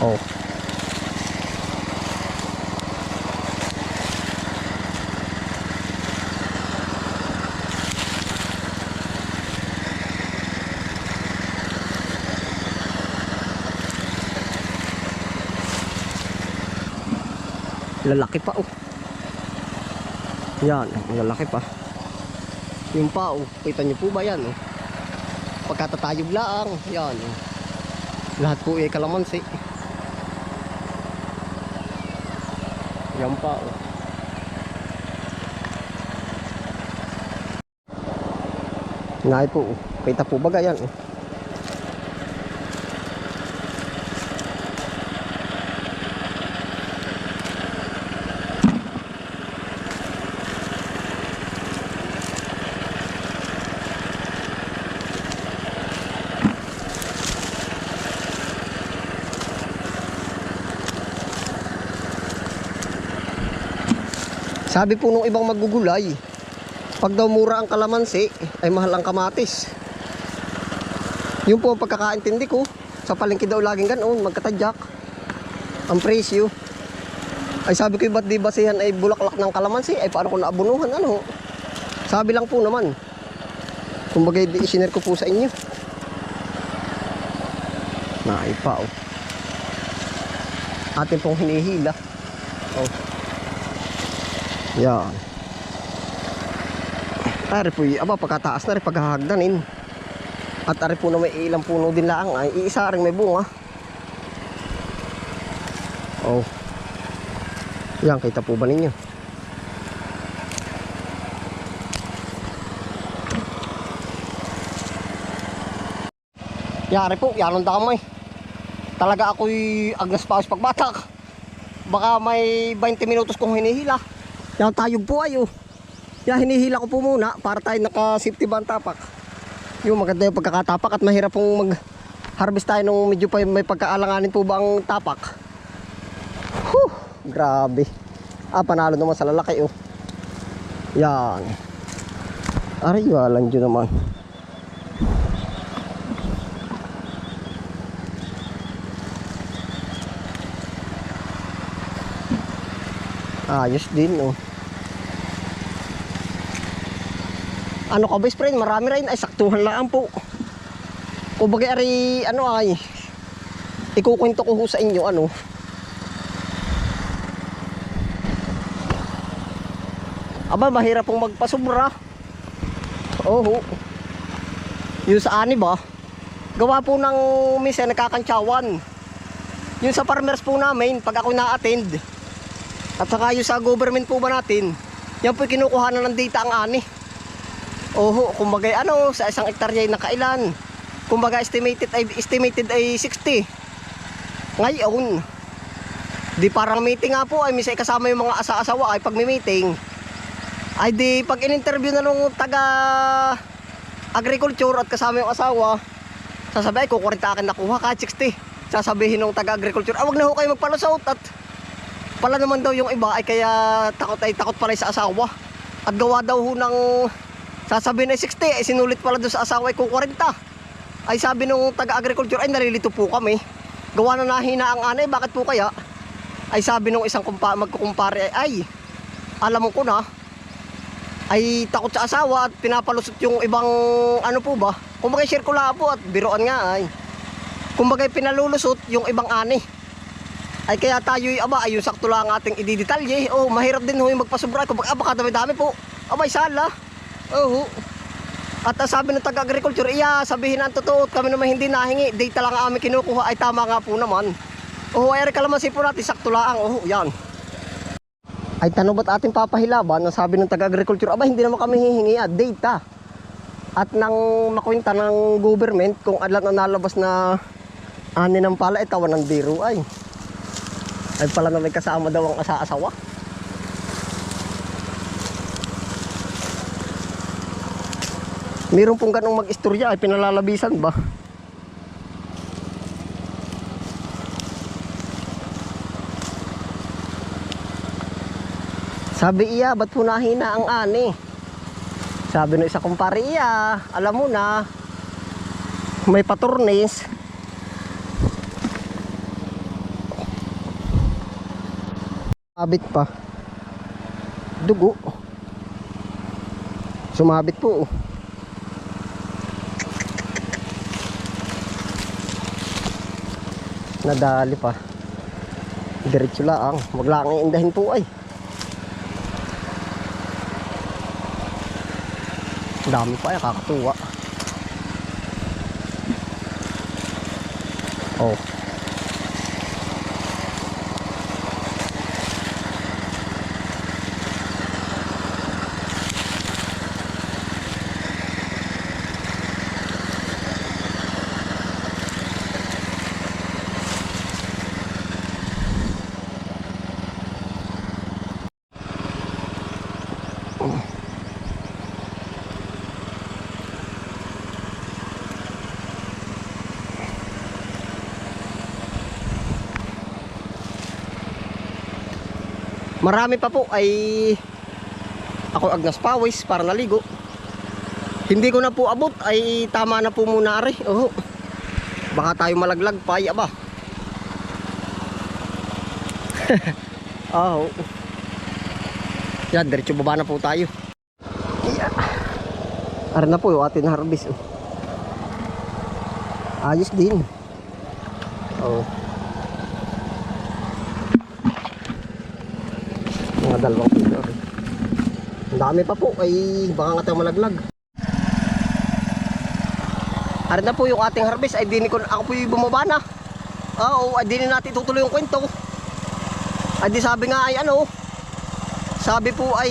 Oh. Lalaki pa oh. Yan, lalaki pa. Yung pa oh, kita niyo po ba yan oh? Pagkatatayog lang, yan oh. Lahat po ay kalamansi. Yan pa oh. Ngay po, oh. kita po ba Sabi po nung ibang magugulay, pag daw mura ang kalamansi, ay mahal ang kamatis. Yun po ang pagkakaintindi ko. Sa palengke daw laging ganoon, magkatadyak. Ang presyo. Ay sabi ko, ba't di basihan ay bulaklak ng kalamansi? Ay paano ko naabunuhan? Ano? Sabi lang po naman. Kumbaga, isinare ko po sa inyo. Naipa, oh. Atin pong hinihila. Oh. Yan. Ari po, aba pagkataas na rin paghahagdanin. At ari po na may ilang puno din lang ay iisa rin may bunga. Oh. Yan, kita po ba ninyo? Yari po, yan ang damay. Talaga ako'y agnas pa ako pagbatak. Baka may 20 minutos kong hinihila. Yan tayog po ayo. Yan hinihila ko po muna para tayo naka safety band tapak. Yung maganda yung pagkakatapak at mahirap pong mag harvest tayo nung medyo pa may pagkaalanganin po ba ang tapak. Huh, grabe. Ah, panalo naman sa lalaki oh. Yan. Aray, walang dyan naman. Ayos din oh. Ano ka best friend? Marami rin ay saktuhan lang po. Bagay ari ano ay ikukwento ko sa inyo ano. Aba mahirap pong magpasubra. Oo. Yung sa ani ba? Gawa po ng minsan nakakantsawan. Yung sa farmers po namin, pag ako na-attend, at saka yung sa government po ba natin, yan po kinukuha na ng data ang ani. Oho, kumbaga ano, sa isang hektarya ay nakailan. Kumbaga estimated ay estimated ay 60. Ngayon, di parang meeting nga po ay misay kasama yung mga asa-asawa ay pag meeting. Ay di pag in-interview na nung taga agriculture at kasama yung asawa, sasabi ay kukurita akin nakuha kahit 60. Sasabihin nung taga agriculture, ah wag na ho kayo magpalusot at pala naman daw yung iba ay kaya takot ay takot pala sa asawa. At gawa daw ho ng sasabihin ay 60 ay sinulit pala doon sa asawa ay kung 40. Ay sabi nung taga-agriculture ay nalilito po kami. Gawa na nahina ang anay, bakit po kaya? Ay sabi nung isang kumpa, magkukumpare ay, ay alam mo ko na ay takot sa asawa at pinapalusot yung ibang ano po ba? Kumbaga sirkula po at biroan nga ay. Kumbaga pinalulusot yung ibang ani ay kaya tayo aba ay yung sakto lang ang ating ididetalye. Oh mahirap din ho yung magpasobra kung baka baka dami-dami po abay sala oh at ah, sabi ng taga-agriculture iya sabihin ang totoo kami naman hindi nahingi. Data lang ang aming kinukuha. Ay tama nga po naman. Oh ay kalamansi po natin. Sakto lang. Oh yan. Ay tanong ba't ating papahilaban? Ang sabi ng taga-agriculture aba hindi naman kami hihingi ah, data. At nang makwenta ng government kung alam na nalabas na ani ng pala ay tawan ng biro ay ay pala na may kasama daw ang asa-asawa. Meron pong ganong mag-istorya ay pinalalabisan ba? Sabi iya, ba't po nahina ang ani? Sabi ng isa kumpare iya, alam mo na, may paturnis, Sumabit pa. Dugo. Sumabit po. Nadali pa. Diretso lang. Wag lang iindahin po ay. Dami pa ay kakatuwa. Oh. Marami pa po ay ako agnas pawis para naligo. Hindi ko na po abot ay tama na po muna ari. Oh. Baka tayo malaglag pa ay aba. oh. Yan, diretso baba na po tayo. Yeah. Ara na po yung ating harvest. Oh. Ayos din. Oh. Dalawang kilo. Ang dami pa po ay baka nga tayo malaglag. Ari na po yung ating harvest ay dini ko ako po yung bumaba na. Oo, ay dini natin tutuloy yung kwento. Ay di sabi nga ay ano, sabi po ay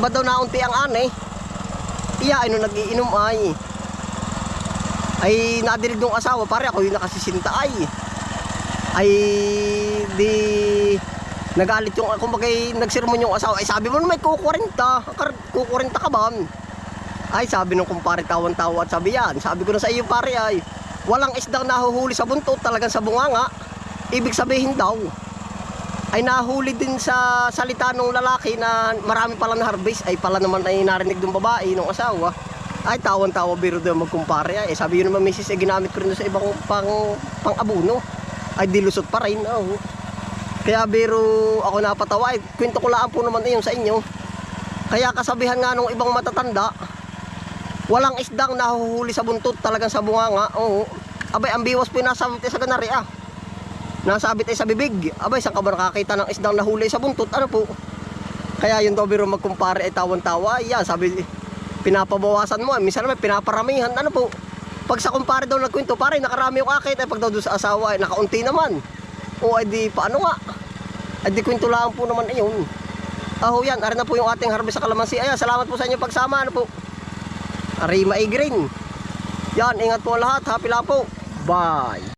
ba daw naunti ang ane. Iya, ano nagiinom ay. Ay nadilig ng asawa, pare ako yung nakasisinta ay. Ay di nagalit yung kumbaga nagsermon yung asawa. Ay sabi mo naman kukurenta, kukurenta ka ba? Ay sabi nung kumpare tawan-tawa at sabi yan. Sabi ko na sa iyo pare ay walang isdang nahuhuli sa buntot talagang sa bunganga. Ibig sabihin daw ay nahuli din sa salita ng lalaki na marami pala na harvest ay pala naman ay narinig ng babae ng asawa ay tawan-tawa biro daw magkumpare ay sabi yun naman misis ay ginamit ko rin sa ibang pang, pang abuno ay dilusot pa rin oh. Kaya biro ako napatawa ay kwento ko lang po naman iyon sa inyo kaya kasabihan nga ng ibang matatanda walang isdang nahuhuli sa buntot talagang sa bunganga oo abay ang biwas po yung nasabit sa ganari ah nasabit ay sa bibig. Abay, saan ka ba nakakita ng isdang nahuli sa buntot? Ano po? Kaya yung daw biro magkumpare ay tawan-tawa. Yan, sabi, pinapabawasan mo. Minsan naman, pinaparamihan. Ano po? Pag sa kumpare daw nagkwento, pare, nakarami yung akit. Ay pag daw doon sa asawa, ay nakaunti naman. O ay di, paano nga? Ay di kwento lang po naman ayun. Aho yan, ari na po yung ating harvest sa kalamansi. Ayan, salamat po sa inyo pagsama. Ano po? Ari, green. Yan, ingat po lahat. Happy lang po. Bye.